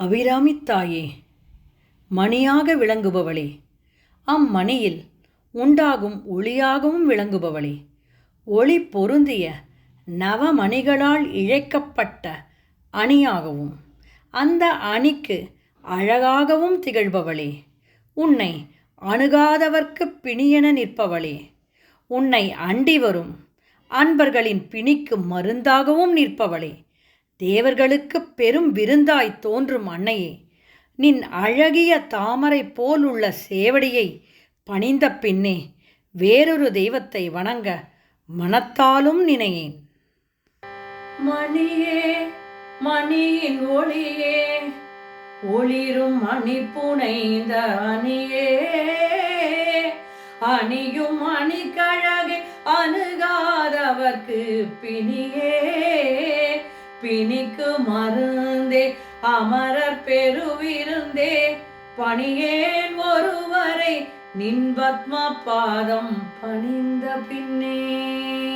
அபிராமித்தாயே மணியாக விளங்குபவளே அம்மணியில் உண்டாகும் ஒளியாகவும் விளங்குபவளே ஒளி பொருந்திய நவமணிகளால் இழைக்கப்பட்ட அணியாகவும் அந்த அணிக்கு அழகாகவும் திகழ்பவளே உன்னை அணுகாதவர்க்கு பிணியென நிற்பவளே உன்னை அண்டி வரும் அன்பர்களின் பிணிக்கு மருந்தாகவும் நிற்பவளே தேவர்களுக்கு பெரும் விருந்தாய் தோன்றும் அன்னையே. நின் அழகிய தாமரை போல் உள்ள சேவடியை பணிந்த பின்னே வேறொரு தெய்வத்தை வணங்க மனத்தாலும் நினையேன். மணியே மணியின் ஒளியே ஒளிரும் மணி புனைந்த அணியே. அணியும் அணிக்கழகே அணுகாதவர்க்கு பிணியே. பிணிக்கு மருந்தே அமரர் பெருவிருந்தே. பணியேன் ஒருவரை நின் பத்ம பாதம் பணிந்த பின்னே.